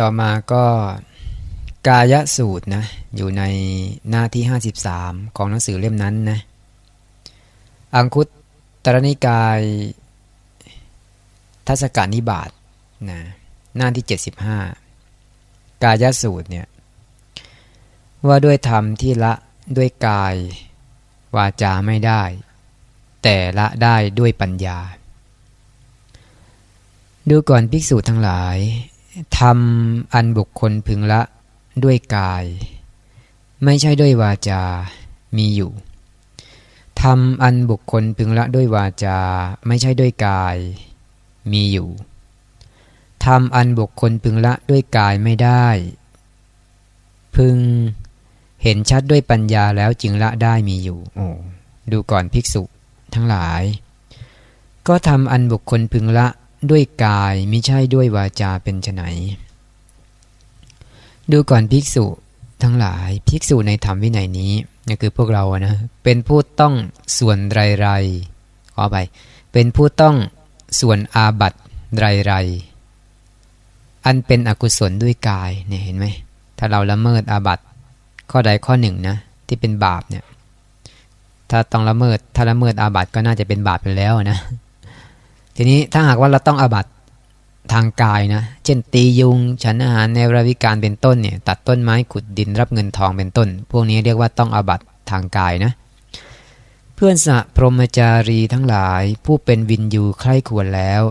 ต่อมาก็กายสูตรนะอยู่ในหน้าที่ 53 ของหนังสือเล่มนั้นนะอังคุตตรนิกายทัศกานิบาตนะหน้าที่ 75 กายสูตรเนี่ยว่าด้วยธรรมที่ละด้วยกายวาจาไม่ได้ แต่ละได้ด้วยปัญญา ดูก่อนภิกษุทั้งหลาย ทำอันบุคคลพึงละด้วยกาย ไม่ใช่ด้วยวาจา มีอยู่ทำอันบุคคลพึงละด้วยวาจา ไม่ใช่ด้วยกาย มีอยู่ทำอันบุคคลพึงละด้วยกายไม่ได้ พึงเห็นชัดด้วยปัญญาแล้วจึงละได้มีอยู่ โอ้ดูก่อนภิกษุทั้งหลาย ก็ทำอันบุคคลพึงละ ด้วยกายม่ใช่ด้วยวาจาเป็นไนดูก่อนภิกษุทั้งหลายภิกษุในธรรมวินัยนี้นี่คือพวกเรานะเป็นผู้ต้องส่วนไรไรขอไป เป็นผู้ต้องส่วนอาบัตไรไรอันเป็นอกุศลด้วยกายเนี่ยเห็นไหมถ้าเราละเมิดอาบัตข้อใดข้อหนึ่งนะที่เป็นบาปเนี่ยถ้าต้องละเมิดถ้าละเมิดอาบัตก็น่าจะเป็นบาปไปแล้วนะ ทีนี้ถ้าหากว่าเราต้องอาบัตทางกายนะ เช่นตียุง ฉันอาหารในราวิการเป็นต้นเนี่ย ตัดต้นไม้ขุดดินรับเงินทองเป็นต้น พวกนี้เรียกว่าต้องอาบัตทางกายนะ เพื่อนสะพรหมจารีทั้งหลายผู้เป็นวินยูใคร่ควรแล้ว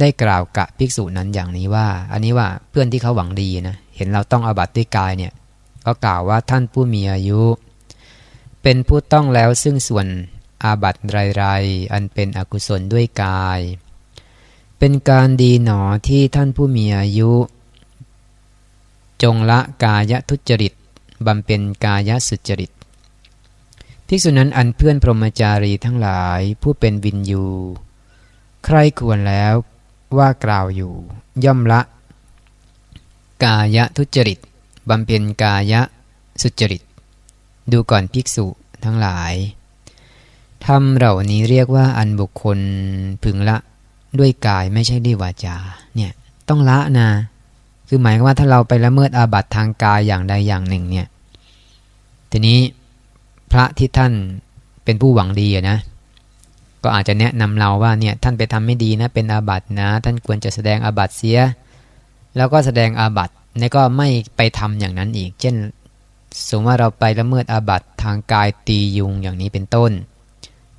ได้กล่าวกะภิกษุนั้นอย่างนี้ว่า อันนี้ว่าเพื่อนที่เขาหวังดีนะ เห็นเราต้องอาบัตด้วยกายเนี่ย ก็กล่าวว่าท่านผู้มีอายุ เป็นผู้ต้องแล้วซึ่งส่วนอาบัตไรๆอันเป็นอกุศลด้วยกาย เป็นการดีหนอที่ท่านผู้มีอายุ จงละกายทุจริตบำเป็นกายสุจริตภิกษุนั้นอันเพื่อนพรหมจารีทั้งหลายผู้เป็นวินยู ใครควรแล้วว่ากล่าวอยู่ ย่อมละ กายทุจริตบำเพ็ญกายสุจริต ดูก่อนภิกษุทั้งหลายทำเหล่านี้เรียกว่าอันบุคคลพึงละ ด้วยกายไม่ใช่ด้วยวาจาเนี่ยต้องละนะคือหมายว่าถ้าเราไปละเมิดอาบัติทางกายอย่างใดอย่างหนึ่งเนี่ยทีนี้พระที่ท่านเป็นผู้หวังดีนะก็อาจจะแนะนำเราว่าเนี่ยท่านไปทำไม่ดีนะเป็นอาบัตินะ ท่านควรจะแสดงอาบัติเสีย แล้วก็แสดงอาบัตินี่ก็ไม่ไปทำอย่างนั้นอีก เช่นสมมติว่าเราไปละเมิดอาบัติทางกายตียุงอย่างนี้เป็นต้น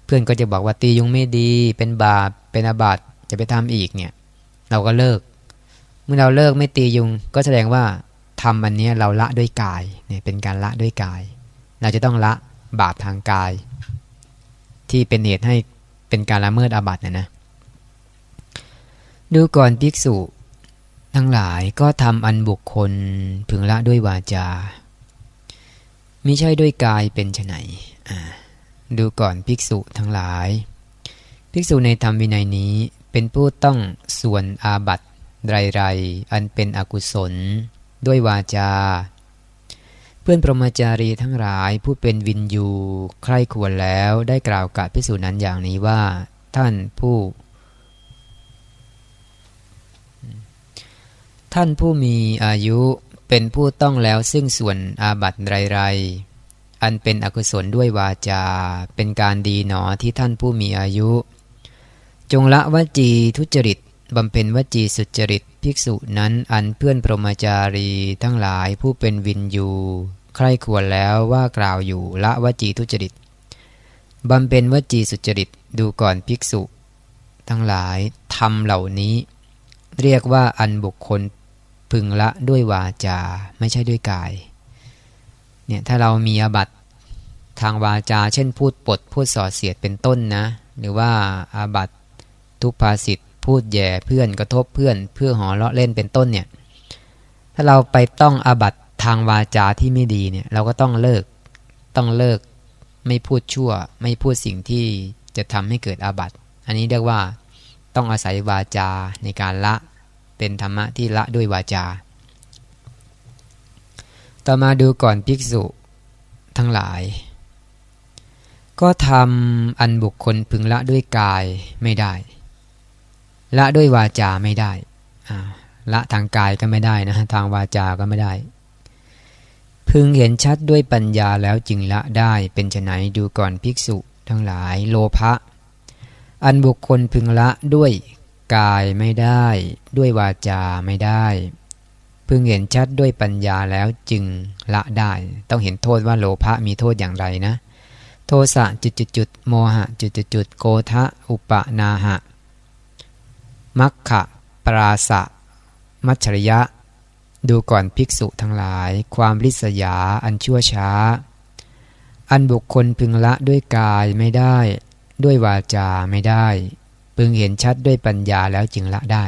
เพื่อนก็จะบอกว่าตียุงไม่ดีเป็นบาปเป็นอาบัติ จะไปทำอีกเนี่ย เราก็เลิก เมื่อเราเลิกไม่ตียุง ก็แสดงว่าทำอันนี้เราละด้วยกายเนี่ยเป็นการละด้วยกาย เราจะต้องละบาปทางกาย ที่เป็นเหตุให้เป็นการละเมิดอาบัตินะนะดูก่อนภิกษุ ทั้งหลายก็ทำอันบุคคลพึงละด้วยวาจาไม่ใช่ด้วยกายเป็นไนดูก่อนภิกษุทั้งหลาย ภิกษุในธรรมวินัยนี้ เป็นผู้ต้องส่วนอาบัตไรไรอันเป็นอกุศล ด้วยวาจา เพื่อนพรหมจารีทั้งหลายผู้เป็นวินยูใครควรแล้วได้กล่าวกับพิสูจนั้นอย่างนี้ว่า ท่านผู้ ท่านผู้มีอายุเป็นผู้ต้องแล้วซึ่งส่วนอาบัตไรไรอันเป็นอกุศลด้วยวาจา เป็นการดีหนอที่ท่านผู้มีอายุ จงละวจีทุจริตบำเพ็ญวจีสุจริตภิกษุนั้นอันเพื่อนพรหมจารีทั้งหลายผู้เป็นวินยูใครควรแล้วว่ากล่าวอยู่ละวจีทุจริตบำเพ็ญวจีสุจริตดูก่อนภิกษุ ทั้งหลายทำเหล่านี้ เรียกว่าอันบุคคลพึงละด้วยวาจาไม่ใช่ด้วยกายเนี่ยถ้าเรามีอบัตทางวาจา เช่นพูดปดพูดส่อเสียดเป็นต้นนะ หรือว่าอาบัติ ทุพภาษิตพูดแย่เพื่อนกระทบเพื่อนเพื่อหอเลาะเล่นเป็นต้นเนี่ย ถ้าเราไปต้องอาบัตทางวาจาที่ไม่ดีเนี่ย เราก็ต้องเลิกต้องเลิกไม่พูดชั่ว ไม่พูดสิ่งที่จะทำให้เกิดอาบัตอันนี้เรียกว่าต้องอาศัยวาจาในการละเป็นธรรมะที่ละด้วยวาจา ต่อมาดูก่อนภิกษุทั้งหลาย ก็ทำอันบุคคลพึงละด้วยกายไม่ได้ ละด้วยวาจาไม่ได้ละทางกายก็ไม่ได้นะทางวาจาก็ไม่ได้ พึงเห็นชัดด้วยปัญญาแล้วจึงละได้เป็นไนดูก่อนภิกษุทั้งหลายโลภะอันบุคคลพึงละด้วยกายไม่ได้ ด้วยวาจาไม่ได้ พึงเห็นชัดด้วยปัญญาแล้วจึงละได้ ต้องเห็นโทษว่าโลภะมีโทษอย่างไรนะ โทสะจุดจุดจุดโมหะจุดจุดจุดโกทะอุปนาหะ มัคคะปราสะ มัชริยะ ดูก่อนภิกษุทั้งหลาย ความริษยาอันชั่วช้า อันบุคคลพึงละด้วยกายไม่ได้ ด้วยวาจาไม่ได้ พึงเห็นชัดด้วยปัญญาแล้วจึงละได้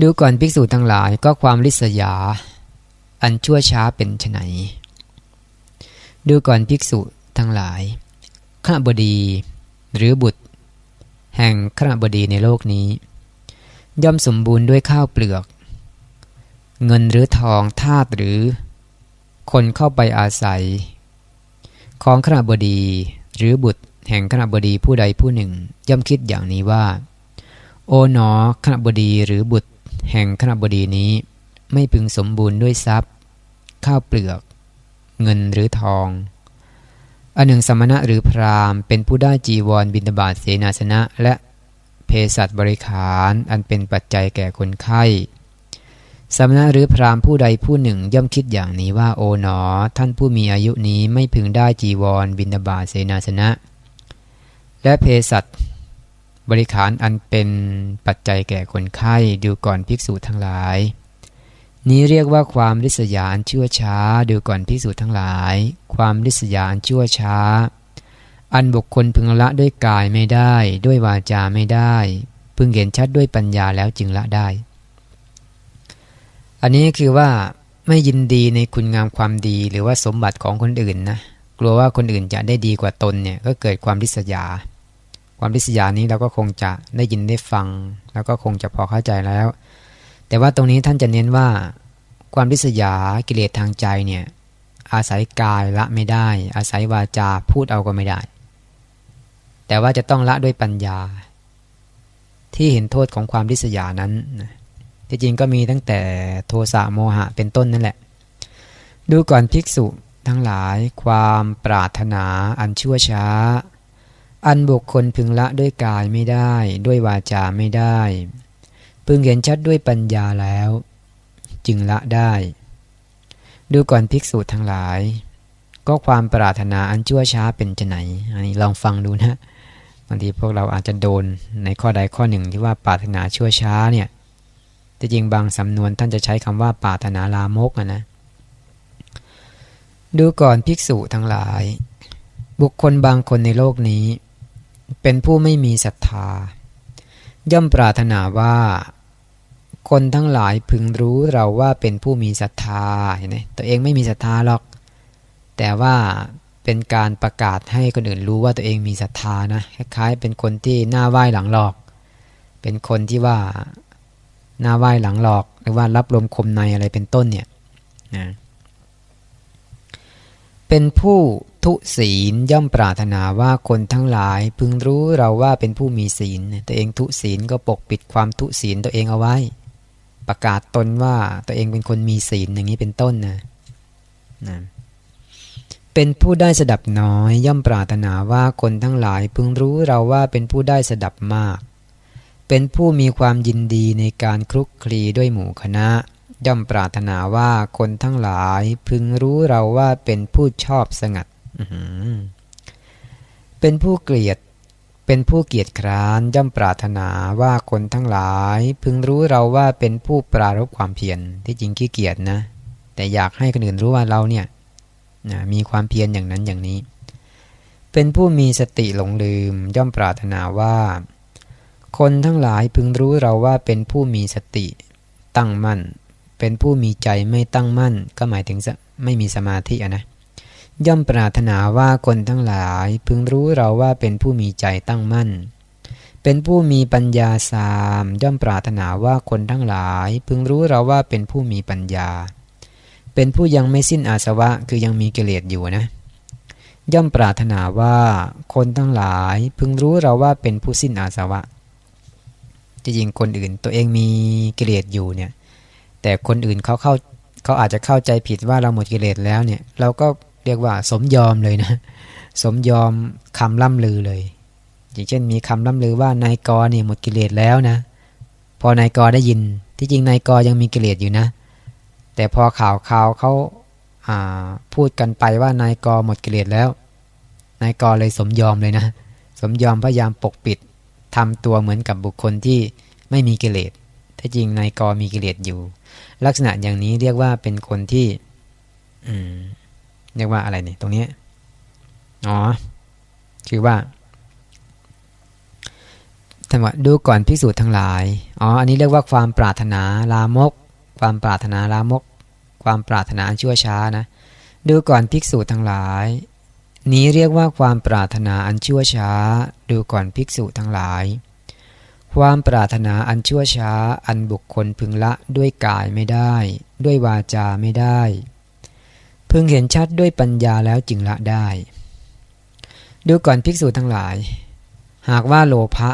ดูก่อนภิกษุทั้งหลายก็ความริษยา อันชั่วช้าเป็นไฉนดูก่อนภิกษุทั้งหลายข้าบดี หรือบุตร แห่งข้าบดีในโลกนี้ ย่อมสมบูรณ์ด้วยข้าวเปลือก เงินหรือทองทาตหรือ คนเข้าไปอาศัย ของข้าบดีหรือบุตรแห่งขณบดีผู้ใดผู้หนึ่ง ย่อมคิดอย่างนี้ว่า โอ๋หนอขณบดีหรือบุตรแห่งขณบดีนี้ ไม่พึงสมบูรณ์ด้วยทรัพย์ ข้าวเปลือก เงินหรือทอง อันหนึ่งสมณะหรือพราหมณ์เป็นผู้ได้จีวรบิณฑบาตเสนาสนะ และเภสัชบริขารอันเป็นปัจจัยแก่คนไข้สมณะหรือพราหมณ์ผู้ใดผู้หนึ่งย่อมคิดอย่างนี้ว่าโอ๋หนอ ท่านผู้มีอายุนี้ไม่พึงได้จีวรบิณฑบาตเสนาสนะ และเภสัชบริขารอันเป็นปัจจัยแก่คนไข้ดูก่อนภิกษุทั้งหลาย นี้เรียกว่าความริษยาอันชั่วช้าดูก่อนภิกษุทั้งหลาย ความริษยาอันชั่วช้า อันบุคคลพึงละด้วยกายไม่ได้ ด้วยวาจาไม่ได้ พึงเห็นชัดด้วยปัญญาแล้วจึงละได้ อันนี้คือว่าไม่ยินดีในคุณงามความดีหรือว่าสมบัติของคนอื่นนะกลัวว่าคนอื่นจะได้ดีกว่าตนเนี่ยก็เกิดความริษยา ความริษยานี้เราก็คงจะได้ยินได้ฟัง แล้วก็คงจะพอเข้าใจแล้ว แต่ว่าตรงนี้ท่านจะเน้นว่าความริษยากิเลสทางใจเนี่ยอาศัยกายละไม่ได้ อาศัยวาจาพูดเอาก็ไม่ได้ แต่ว่าจะต้องละด้วยปัญญา ที่เห็นโทษของความริษยานั้นที่จริงก็มีตั้งแต่โทสะโมหะเป็นต้นนั่นแหละ ดูก่อนภิกษุทั้งหลายความปรารถนาอันชั่วช้า อันบุคคลพึงละด้วยกายไม่ได้ ด้วยวาจาไม่ได้ พึงเห็นชัดด้วยปัญญาแล้ว จึงละได้ ดูก่อนภิกษุทั้งหลาย ก็ความปรารถนาอันชั่วช้าเป็นจะไหน อันนี้ลองฟังดูนะบางทีพวกเราอาจจะโดนในข้อใดข้อหนึ่งที่ว่าปรารถนาชั่วช้าเนี่ยแต่จริงบางสำนวนท่านจะใช้คำว่าปรารถนาลามกนะ ดูก่อนภิกษุทั้งหลาย บุคคลบางคนในโลกนี้ เป็นผู้ไม่มีศรัทธา ย่อมปรารถนาว่า คนทั้งหลายพึงรู้เราว่าเป็นผู้มีศรัทธาเห็นไหมตัวเองไม่มีศรัทธาหรอก แต่ว่าเป็นการประกาศให้คนอื่นรู้ว่าตัวเองมีศรัทธานะคล้ายๆเป็นคนที่หน้าไหว้หลังหลอก เป็นคนที่ว่าหน้าไหว้หลังหลอก หรือว่ารับลมคมในอะไรเป็นต้นเนี่ยนะเป็นผู้ทุศีลย่อมปรารถนาว่าคนทั้งหลาย พึงรู้เราว่าเป็นผู้มีศีล ตัวเองทุศีลก็ปกปิดความทุศีลตัวเองเอาไว้ ประกาศตนว่าตัวเองเป็นคนมีศีลอย่างนี้เป็นต้นนะนะเป็นผู้ได้สดับน้อย ย่อมปรารถนาว่าคนทั้งหลายพึงรู้เราว่าเป็นผู้ได้สดับมาก เป็นผู้มีความยินดีในการคลุกคลีด้วยหมู่คณะ ย่อมปรารถนาว่าคนทั้งหลายพึงรู้เราว่าเป็นผู้ชอบสงัดเป็นผู้เกลียด เป็นผู้เกียจคร้านย่อมปรารถนาว่าคนทั้งหลาย พึงรู้เราว่าเป็นผู้ปรารบความเพียรที่จริงขี้เกียจนะ แต่อยากให้คนอื่นรู้ว่าเราเนี่ยมีความเพียรอย่างนั้นอย่างนี้ เป็นผู้มีสติหลงลืม ย่อมปรารถนาว่า คนทั้งหลายพึงรู้เราว่าเป็นผู้มีสติ ตั้งมั่น เป็นผู้มีใจไม่ตั้งมั่น ก็หมายถึงไม่มีสมาธินะ ย่อมปรารถนาว่าคนทั้งหลายพึงรู้เราว่าเป็นผู้มีใจตั้งมั่น เป็นผู้มีปัญญาสาม ย่อมปรารถนาว่าคนทั้งหลาย พึงรู้เราว่าเป็นผู้มีปัญญา เป็นผู้ยังไม่สิ้นอาสวะคือยังมีกิเลสอยู่นะ ย่อมปรารถนาว่าคนทั้งหลาย พึงรู้เราว่าเป็นผู้สิ้นอาสวะที่จริงคนอื่นตัวเองมีกิเลสอยู่เนี่ย แต่คนอื่นเขาเข้าเขาอาจจะเข้าใจผิดว่าเราหมดกิเลสแล้วเนี่ย เราก็ เรียกว่าสมยอมเลยนะ สมยอมคำล่ำลือเลย อย่างเช่นมีคำล่ำลือว่านายกเนี่ยหมดกิเลสแล้วนะ พอนายกได้ยิน ที่จริงนายกยังมีกิเลสอยู่นะ แต่พอข่าวข่าวเขาพูดกันไปว่านายกหมดกิเลสแล้ว นายกเลยสมยอมเลยนะ สมยอมพยายามปกปิดทำตัวเหมือนกับบุคคลที่ไม่มีกิเลสถ้าจริงนายกมีกิเลสอยู่ ลักษณะอย่างนี้เรียกว่าเป็นคนที่อืม เรียกว่าอะไรเนี่ยตรงนี้อ๋อคือว่าท่านว่าดูก่อนพิสูจน์ทั้งหลายอ๋ออันนี้เรียกว่าความปรารถนาลามก ความปรารถนาลามก ความปรารถนาชั่วช้านะ ดูก่อนภิกษุทั้งหลาย นี้เรียกว่าความปรารถนาอันชั่วช้า ดูก่อนภิกษุทั้งหลาย ความปรารถนาอันชั่วช้า อันบุคคลพึงละด้วยกายไม่ได้ ด้วยวาจาไม่ได้ พึงเห็นชัดด้วยปัญญาแล้วจึงละได้ ดูก่อนภิกษุทั้งหลาย หากว่าโลภะ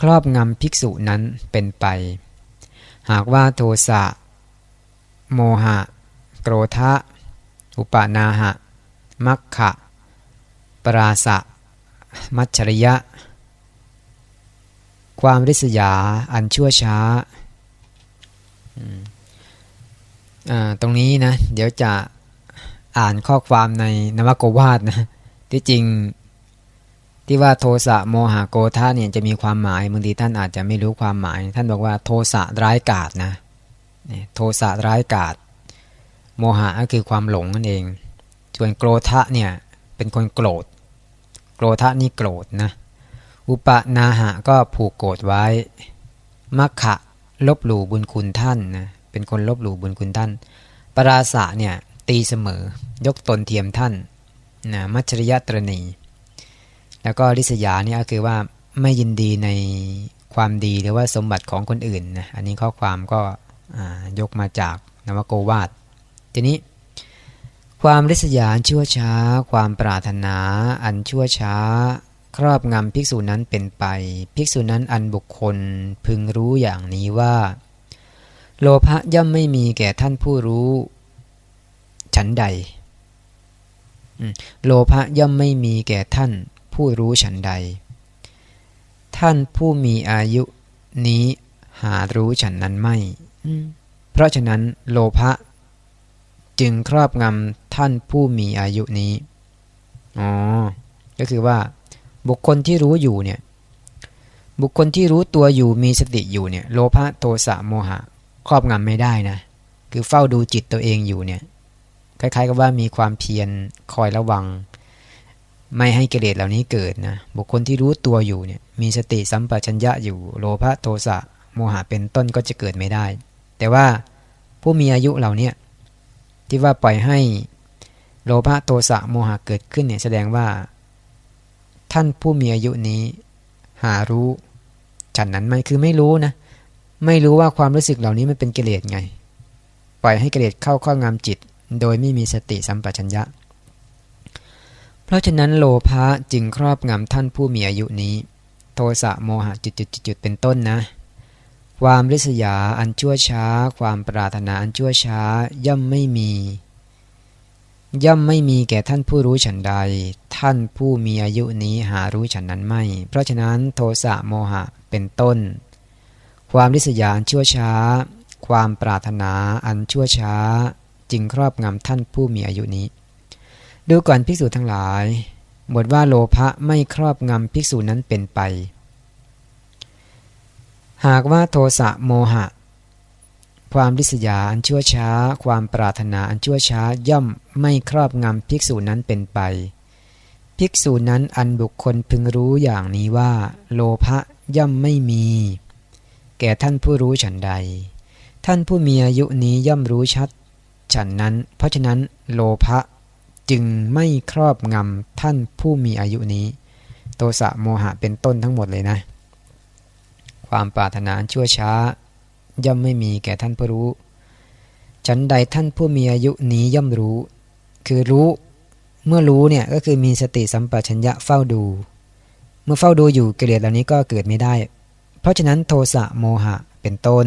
ครอบงำภิกษุนั้นเป็นไป หากว่าโทสะโมหะ โกรธะ อุปานาหะ มัคคะปราสะ มัจฉริยะ ความริษยาอันชั่วช้า ตรงนี้นะ เดี๋ยวจะอ่านข้อความในนวโกวาทนะที่จริงที่ว่าโทสะโมหะโกธาเนี่ยจะมีความหมายบางทีท่านอาจจะไม่รู้ความหมาย ท่านบอกว่าโทสะร้ายกาจนะโทสะร้ายกาจโมหะก็คือความหลงนั่นเอง ส่วนโกรธะเนี่ยเป็นคนโกรธ โกรธะนี่โกรธนะ อุปนาหะก็ผูกโกรธไว้ มัคคะลบหลู่บุญคุณท่านนะ เป็นคนลบหลู่บุญคุณท่าน ปราสะเนี่ยตีเสมอ ยกตนเทียมท่านนะมัจฉริยะตรณี แล้วก็ริษยาเนี่ก็คือว่าไม่ยินดีในความดีหรือว่าสมบัติของคนอื่นนะ อันนี้ข้อความก็ยกมาจากนวโกวาท ทีนี้ ความริษยาชั่วช้า ความปรารถนาอันชั่วช้า ครอบงำภิกษุนั้นเป็นไป ภิกษุนั้นอันบุคคลพึงรู้อย่างนี้ว่า โลภะย่อมไม่มีแก่ท่านผู้รู้ ฉันใด โลภะย่อมไม่มีแก่ท่านผู้รู้ฉันใด ท่านผู้มีอายุนี้หารู้ฉันนั้นไม่ เพราะฉะนั้นโลภะจึงครอบงำท่านผู้มีอายุนี้ อ๋อ ก็คือว่า บุคคลที่รู้อยู่เนี่ย บุคคลที่รู้ตัวอยู่มีสติอยู่เนี่ย โลภะโทสะโมหะ ครอบงำไม่ได้นะ คือเฝ้าดูจิตตัวเองอยู่เนี่ย คล้าย ๆ กับว่ามีความเพียรคอยระวัง ไม่ให้กิเลสเหล่านี้เกิดนะ บุคคลที่รู้ตัวอยู่เนี่ย มีสติสัมปชัญญะอยู่ โลภะโทสะโมหะเป็นต้นก็จะเกิดไม่ได้ แต่ว่าผู้มีอายุเหล่านี้ที่ว่าปล่อยให้โลภะโทสะโมหะเกิดขึ้นเนี่ยแสดงว่า ท่านผู้มีอายุนี้ หารู้ฉันนั้นไม่คือไม่รู้นะ ไม่รู้ว่าความรู้สึกเหล่านี้มันเป็นกิเลสไง ปล่อยให้กิเลสเข้าข้องำจิต โดยไม่มีสติสัมปชัญญะ เพราะฉะนั้นโลภะจึงครอบงำท่านผู้มีอายุนี้ โทสะโมหะจุดๆเป็นต้นนะ ความริษยาอันชั่วช้า ความปรารถนาอันชั่วช้าย่อมไม่มี ย่อมไม่มีแก่ท่านผู้รู้ฉันใด ท่านผู้มีอายุนี้หารู้ฉันนั้นไม่ เพราะฉะนั้นโทสะโมหะเป็นต้น ความริษยาอันชั่วช้า ความปรารถนาอันชั่วช้า จึงครอบงำท่านผู้มีอายุนี้ ดูก่อนภิกษุทั้งหลายบทว่าโลภะไม่ครอบงำภิกษุนั้นเป็นไป หากว่าโทสะโมหะ ความริษยาอันชั่วช้า ความปรารถนาอันชั่วช้าย่อมไม่ครอบงำภิกษุนั้นเป็นไป ภิกษุนั้นอันบุคคลพึงรู้อย่างนี้ว่า โลภะย่อมไม่มี แก่ท่านผู้รู้ฉันใด ท่านผู้มีอายุนี้ย่อมรู้ชัด ฉันนั้น เพราะฉะนั้นโลภะจึงไม่ครอบงำท่านผู้มีอายุนี้ โทสะโมหะเป็นต้นทั้งหมดเลยนะ ความปรารถนาชั่วช้า ย่อมไม่มีแก่ท่านผู้รู้ ฉันใดท่านผู้มีอายุนี้ย่อมรู้ คือรู้ เมื่อรู้เนี่ยก็คือมีสติสัมปชัญญะเฝ้าดู เมื่อเฝ้าดูอยู่กิเลสเหล่านี้ก็เกิดไม่ได้ เพราะฉะนั้นโทสะโมหะเป็นต้น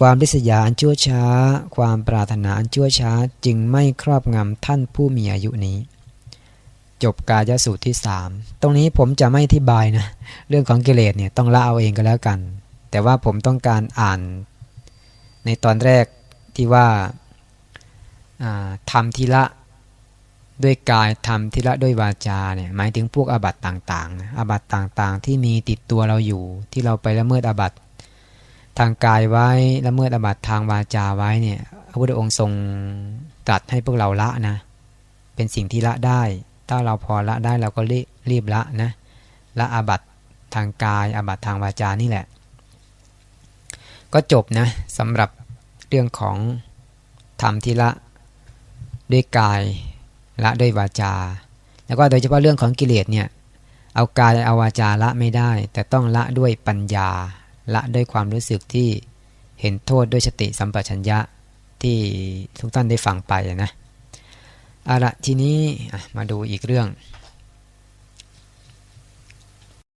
ความริษยาอันชั่วช้า ความปรารถนาอันชั่วช้าจึงไม่ครอบงำท่านผู้มีอายุนี้ จบกายสูตรที่สามตรงนี้ผมจะไม่อธิบายนะ เรื่องของกิเลสเนี่ยต้องละเอาเองก็แล้วกัน แต่ว่าผมต้องการอ่าน ในตอนแรกที่ว่าทำทีละ ด้วยกายทำทีละด้วยวาจาเนี่ยหมายถึงพวกอาบัตต่างๆอาบัตต่างๆ ที่มีติดตัวเราอยู่ ที่เราไปละเมิดอาบัตทางกายไว้ละเมิดอาบัตทางวาจาไว้เนี่ยพระพุทธองค์ทรงตรัสให้พวกเราละนะ เป็นสิ่งที่ละได้ ถ้าเราพอละได้เราก็รีรบละนะละอาบัตทางกายอาบัตทางวาจานี่แหละ ก็จบนะสำหรับเรื่องของทำทีละด้วยกาย ละด้วยวาจา แล้วก็โดยเฉพาะเรื่องของกิเลสเนี่ยเอากายเอาวาจาละไม่ได้ แต่ต้องละด้วยปัญญา ละด้วยความรู้สึกที่เห็นโทษด้วยสติสัมปชัญญะที่ทุกท่านได้ฟังไปนะเอาละทีนี้มาดูอีกเรื่อง